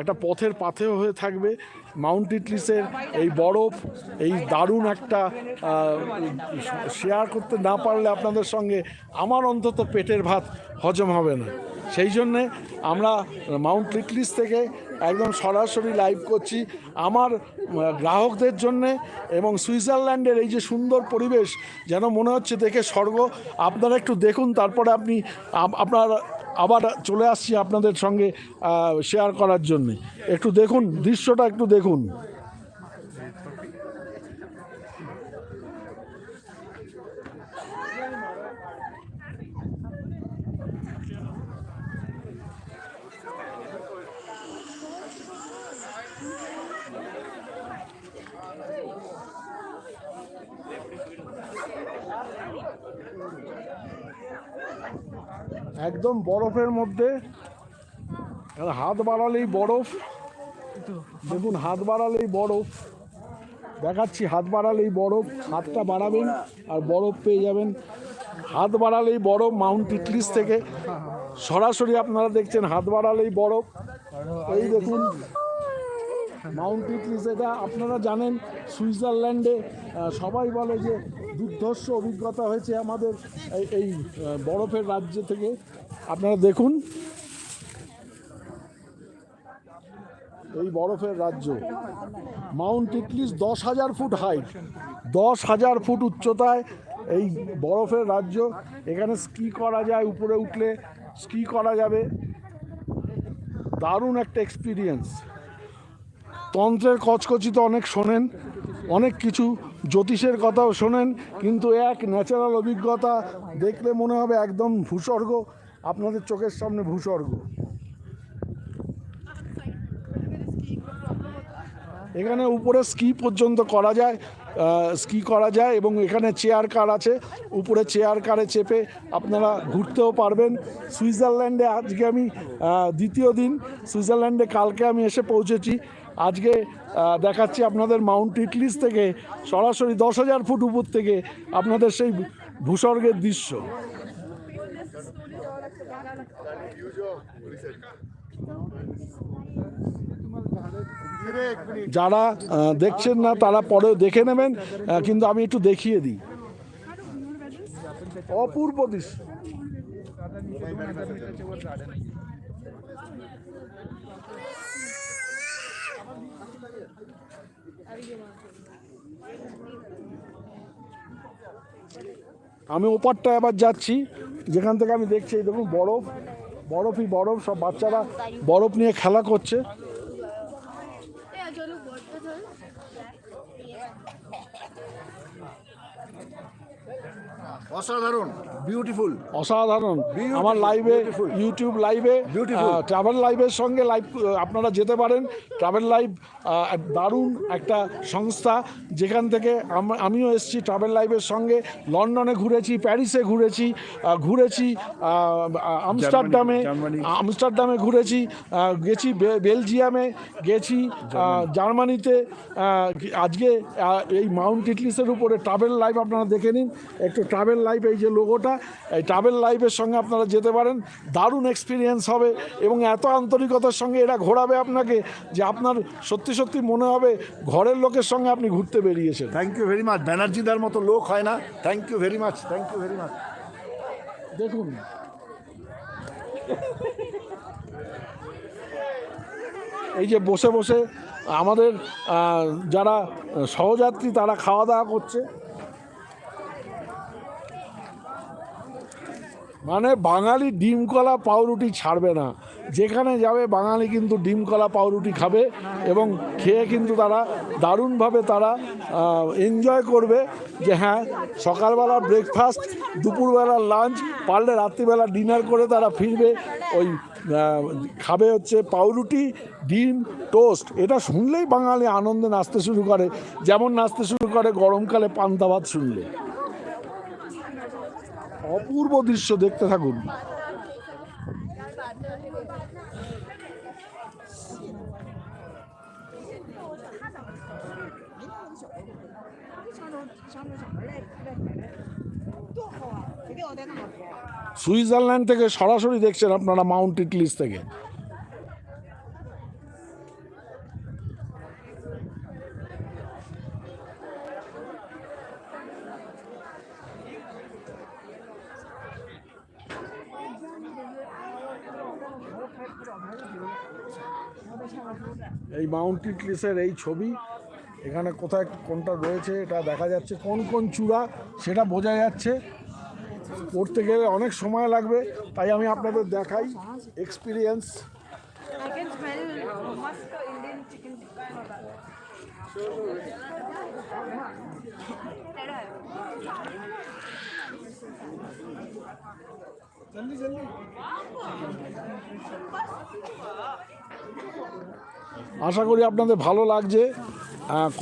একটা পথের পাথেও হয়ে থাকবে। মাউন্ট ইটলিসের এই বরফ, এই দারুণ একটা শেয়ার করতে না পারলে আপনাদের সঙ্গে আমার অন্তত পেটের ভাত হজম হবে না। সেই জন্যে আমরা মাউন্ট ইটলিস থেকে একদম সরাসরি লাইভ করছি। আমার গ্রাহকদের জন্যে এবং সুইজারল্যান্ডের এই যে সুন্দর পরিবেশ, যেন মনে হচ্ছে দেখে স্বর্গ। আপনারা একটু দেখুন, তারপরে আপনি আপনার আবার চলে আসছি আপনাদের সঙ্গে শেয়ার করার জন্যে। একটু দেখুন দৃশ্যটা একটু দেখুন। একদম বরফের মধ্যে। হাত বাড়ালেই বরফ। দেখুন, হাত বাড়ালেই বরফ। দেখাচ্ছি, হাত বাড়ালেই বরফ। হাতটা বাড়াবেন আর বরফ পেয়ে যাবেন। হাত বাড়ালেই বরফ মাউন্ট ইটলিস থেকে। সরাসরি আপনারা দেখছেন, হাত বাড়ালেই বরফ। এই দেখুন, মাউন্ট ইটলিস এটা। আপনারা জানেন, সুইজারল্যান্ডে সবাই বলে যে দুর্ধর্ষ অভিজ্ঞতা হয়েছে আমাদের এই- বরফের রাজ্য থেকে। আপনারা দেখুন। এই বরফের রাজ্য। মাউন্ট ইটলিস দশ হাজার ফুট হাইট। দশ হাজার ফুট উচ্চতায় এই বরফের রাজ্য। এখানে স্কি করা যায় উপরে উঠলে। স্কি করা যাবে। দারুণ একটা এক্সপিরিয়েন্স তন্ত্রের কচকচি তো অনেক শোনেন। অনেক কিছু জ্যোতিষের কথাও শোনেন, কিন্তু এক ন্যাচারাল অভিজ্ঞতা দেখলে মনে হবে একদম ভূস্বর্গ, আপনাদের চোখের সামনে ভূস্বর্গ। এখানে উপরে স্কি পর্যন্ত করা যায় স্কি করা যায় এবং এখানে চেয়ার কার আছে, উপরে চেয়ার কারে চেপে আপনারা ঘুরতেও পারবেন। সুইজারল্যান্ডে আজকে আমি দ্বিতীয় দিন, সুইজারল্যান্ডে কালকে আমি এসে পৌঁছেছি। আজকে দেখাচ্ছি আপনাদের মাউন্ট ইটলিস থেকে সরাসরি দশ হাজার ফুট উপর থেকে আপনাদের সেই ভূস্বর্গের দৃশ্য। যারা দেখছেন না, তারা পরেও দেখে নেবেন কিন্তু আমি একটু দেখিয়ে দিই। অপূর্ব দৃশ্য। আমি ওপারটা এবার যাচ্ছি। যেখান থেকে আমি দেখছি দেখুন, বরফ। বরফই বরফ, সব বাচ্চারা বরফ নিয়ে খেলা করছে। অসাধারণ বিউটিফুল অসাধারণ। আমার লাইভে ইউটিউব লাইভে. ট্রাভেল লাইভের সঙ্গে লাইভ আপনারা যেতে পারেন। ট্রাভেল লাইভ দারুণ একটা সংস্থা যেখান থেকে আমিও এসেছি ট্রাভেল লাইভের সঙ্গে। লন্ডনে ঘুরেছি প্যারিসে ঘুরেছি ঘুরেছি আমস্টারডামে আমস্টারডামে ঘুরেছি গেছি বেলজিয়ামে গেছি জার্মানিতে আজকে এই মাউন্ট ইটলিসের উপরে ট্রাভেল লাইভ আপনারা দেখে নিন। একটু ট্রাভেল লাইভ এই যে লোগোটা এই ট্রাভেল লাইফের সঙ্গে আপনারা যেতে পারেন। দারুণ এক্সপিরিয়েন্স হবে এবং এত আন্তরিকতার সঙ্গে এরা ঘোরাবে আপনাকে যে আপনার সত্যি সত্যি মনে হবে ঘরের লোকের সঙ্গে আপনি ঘুরতে বেরিয়েছেন। থ্যাংক ইউ ভেরি মাচ ব্যানার্জিদার মতো লোক হয় না। Thank you very much thank you very much দেখুন। এই যে বসে বসে আমাদের যারা সহযাত্রী তারা খাওয়া দাওয়া করছে। মানে বাঙালি ডিম কলা পাউরুটি ছাড়বে না। যেখানে যাবে বাঙালি কিন্তু ডিম কলা পাউরুটি খাবে এবং খেয়ে কিন্তু তারা দারুণভাবে তারা এনজয় করবে যে হ্যাঁ সকালবেলা ব্রেকফাস্ট দুপুরবেলা লাঞ্চ পারলে রাত্রিবেলা ডিনার করে তারা ফিরবে। ওই খাবে হচ্ছে পাউরুটি, ডিম টোস্ট এটা শুনলেই বাঙালি আনন্দে নাচতে শুরু করে। যেমন নাচতে শুরু করে গরমকালে পান্তা ভাত শুনলে। অপূর্ব দৃশ্য দেখতে থাকুন। সুইজারল্যান্ড থেকে সরাসরি দেখছেন আপনারা মাউন্ট ইটলিস থেকে। এই মাউন্ট টিটলিসের এই ছবি। এখানে কোথায় কোনটা রয়েছে এটা দেখা যাচ্ছে। কোন কোন চূড়া সেটা বোঝা যাচ্ছে। পড়তে গেলে অনেক সময় লাগবে। তাই আমি আপনাদের দেখাই এক্সপিরিয়েন্স chicken tikka. আশা করি আপনাদের ভালো লাগছে।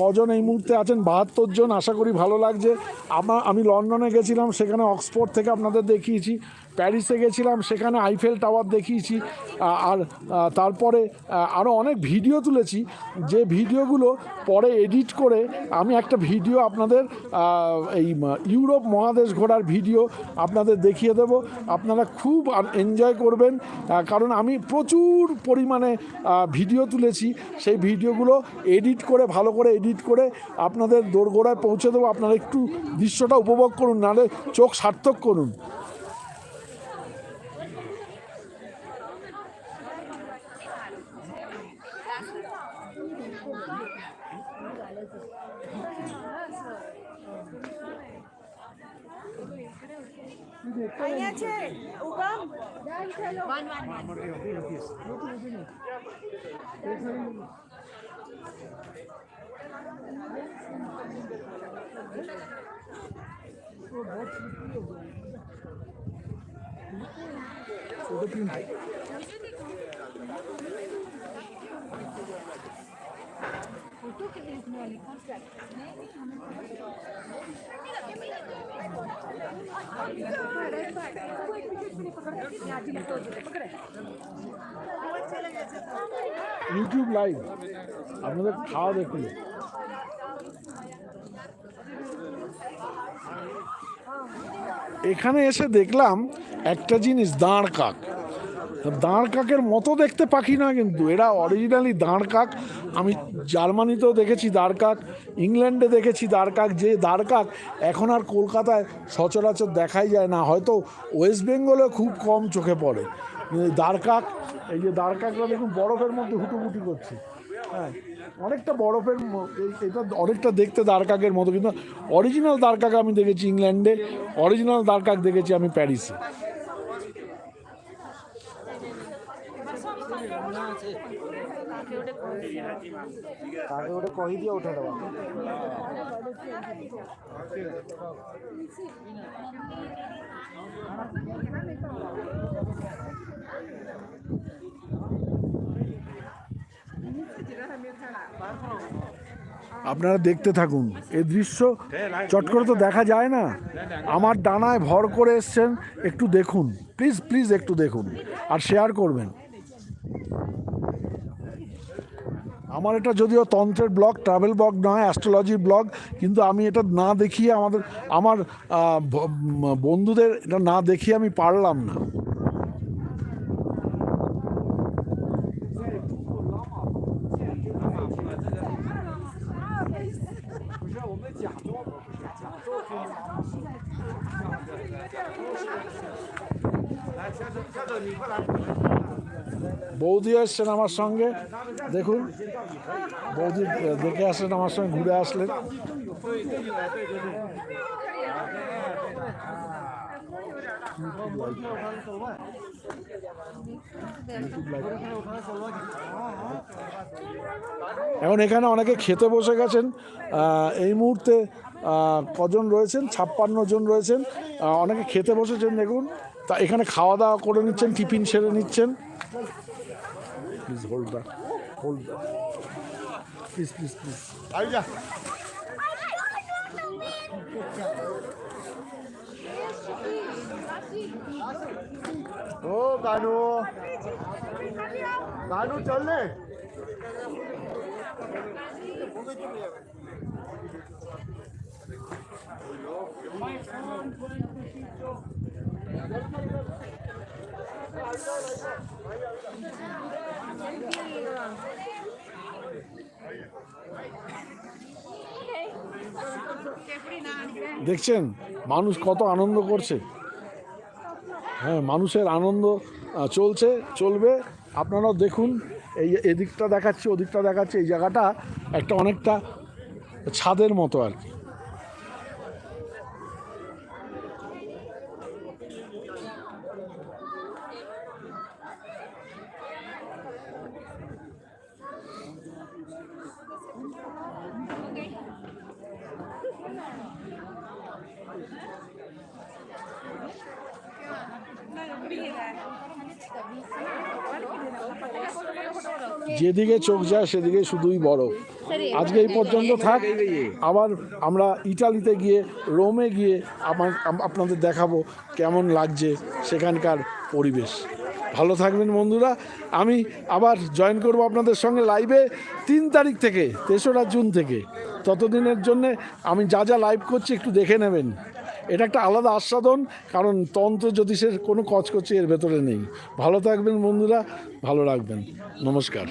কজন এই মুহূর্তে আছেন? বাহাত্তর জন, আশা করি ভালো লাগছে। আমার আমি লন্ডনে গেছিলাম, সেখানে অক্সফোর্ড থেকে আপনাদের দেখিয়েছি। প্যারিসে গেছিলাম, সেখানে আইফেল টাওয়ার দেখিয়েছি আর তারপরে আরও অনেক ভিডিও তুলেছি। যে ভিডিওগুলো পরে এডিট করে আমি একটা ভিডিও আপনাদের এই ইউরোপ মহাদেশ ঘোরার ভিডিও আপনাদের দেখিয়ে দেব। আপনারা খুব এনজয় করবেন কারণ আমি প্রচুর পরিমাণে ভিডিও তুলেছি। সেই ভিডিওগুলো এডিট করে, ভালো করে এডিট করে আপনাদের দোরগোড়ায় পৌঁছে দেবো। আপনারা একটু দৃশ্যটা উপভোগ করুন, নাহলে চোখ সার্থক করুন। છે ઉગમ વન વન ইউটিউব লাইভ আপনাদের খাওয়া দেখুন। এখানে এসে দেখলাম একটা জিনিস দাঁড় কাক। দাঁড় কাকের মতো দেখতে পাখি না কিন্তু, এরা অরিজিনালি দাঁড় কাক। আমি জার্মানিতেও দেখেছি দাঁড় কাক, ইংল্যান্ডে দেখেছি দাঁড় কাক, যে দাঁড় কাক এখন আর কলকাতায় সচরাচর দেখাই যায় না। হয়তো ওয়েস্ট বেঙ্গলে খুব কম চোখে পড়ে। দাঁড় কাক, এই যে দাঁড় কাকরা দেখুন, বরফের মধ্যে হুটুহুটি করছে। হ্যাঁ অনেকটা বরফের এটা অনেকটা দেখতে দাঁড় কাকের মতো, কিন্তু অরিজিনাল দাঁড় কাক আমি দেখেছি ইংল্যান্ডে অরিজিনাল দাঁড় কাক দেখেছি আমি প্যারিসে। তাকে ওটা কহি দিয়ে উঠে দেওয়া আপনারা দেখতে থাকুন এই দৃশ্য চট করে তো দেখা যায় না। আমার ডানায় ভর করে এসছেন, একটু দেখুন। প্লিজ প্লিজ একটু দেখুন আর শেয়ার করবেন। আমার এটা যদিও তন্ত্রের ব্লগ ট্রাভেল ব্লগ নয় অ্যাস্ট্রোলজির ব্লগ কিন্তু আমি এটা না দেখিয়ে আমাদের আমার বন্ধুদের এটা না দেখিয়ে আমি পারলাম না বৌদি এসছেন আমার সঙ্গে, দেখুন। বৌদি দেখে আসলেন, আমার সঙ্গে ঘুরে আসলেন। এখন এখানে অনেকে খেতে বসে গেছেন এই মুহূর্তে কজন রয়েছেন? ছাপ্পান্ন জন রয়েছেন। অনেকে খেতে বসেছেন, দেখুন। তা এখানে খাওয়া দাওয়া করে নিচ্ছেন টিফিন সেরে নিচ্ছেন? Please hold the hold the please please please I যা। ও কানু। কানু চললে দেখছেন? মানুষ কত আনন্দ করছে। হ্যাঁ মানুষের আনন্দ চলছে, চলবে। আপনারাও দেখুন, এই এদিকটা দেখাচ্ছি, ওদিকটা দেখাচ্ছি, এই জায়গাটা একটা অনেকটা ছাদের মতো আর কি। যেদিকে চোখ যায়, সেদিকে শুধুই বরফ। আজকে এই পর্যন্ত থাক, আবার আমরা ইটালিতে গিয়ে, রোমে গিয়ে আমার আপনাদের দেখাবো কেমন লাগছে সেখানকার পরিবেশ। ভালো থাকবেন বন্ধুরা। আমি আবার জয়েন করব আপনাদের সঙ্গে লাইভে তিন তারিখ থেকে, তেসরা জুন থেকে। ততদিনের জন্যে আমি যা যা লাইভ করছি একটু দেখে নেবেন। এটা একটা আলাদা আস্বাদন, কারণ তন্ত্র জ্যোতিষের কোনো কচকচি এর ভেতরে নেই। ভালো থাকবেন বন্ধুরা, ভালো রাখবেন। নমস্কার।